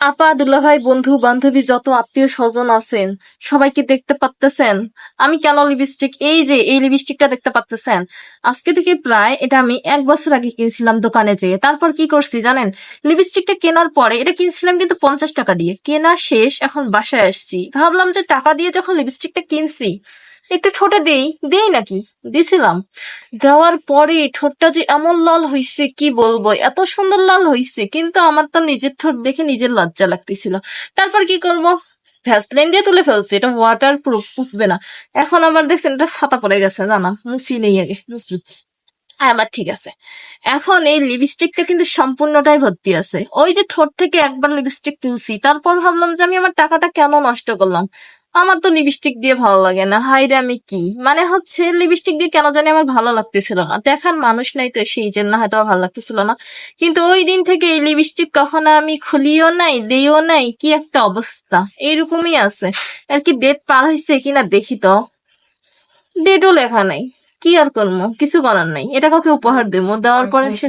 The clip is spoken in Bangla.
আপা দুলাভাই বন্ধু, বান্ধবী যত আত্মীয় স্বজন আছেন, সবাইকে দেখতে পাচ্তেছেন আমি কেন লিপস্টিক এই যে, এই লিপস্টিকটা দেখতে পাচ্তেছেন আজকে থেকে প্রায়, এটা আমি এক বছর আগে কিনছিলাম দোকানে যেয়ে। তারপর কি করছি জানেন? লিপস্টিকটা কেনার পরে, এটা কিনছিলাম কিন্তু পঞ্চাশ টাকা দিয়ে। কেনা শেষ, এখন বাসায় আসছি। ভাবলাম যে টাকা দিয়ে যখন লিপস্টিকটা কিনছি একটু ঠোঁটে দেই দেই নাকি? দিছিলাম। দেওয়ার পরে ঠোঁটটা যে এমন লাল হইছে, কি বলব? এত সুন্দর লাল হইছে, কিন্তু আমার তো নিজের ঠোঁট দেখে নিজের লজ্জা লাগতেছিল। তারপর কি করব? ভ্যাসলিন দিয়ে তুলে ফেলছি, এটা ওয়াটার প্রুফ উঠবে না। এখন আমার দেখছেন এটা ছাতা পড়ে গেছে, জানা? মুছি নেই আগে, মুছি। হ্যাঁ আমার ঠিক আছে। এখন এই লিপস্টিকটা কিন্তু সম্পূর্ণটাই ভর্তি আছে। ওই যে ঠোঁট থেকে একবার লিপস্টিক তুলছি, তারপর ভাবলাম যে আমি আমার টাকাটা কেন নষ্ট করলাম? আমার তো লিপস্টিক দিয়ে ভালো লাগে না। হাই রে আমি কি? মানে হচ্ছে লিপস্টিক দিয়ে কেন জানি আমার ভালো লাগতেছিল না। দেখার মানুষ নাই তো সেই জন্য হয়তো ভালো লাগতেছিল না। কিন্তু ওই দিন থেকে এই লিপস্টিক কখনো আমি খুলিও নাই, দিও নাই, কি একটা অবস্থা। এইরকমই আছে। আর কি ডেট পার হয়েছে কিনা দেখি তো। ডেটও লেখা নাই। কি আর করব? কিছু করার নাই। এটা কাউকে উপহার দেবো। দেওয়ার পরে সে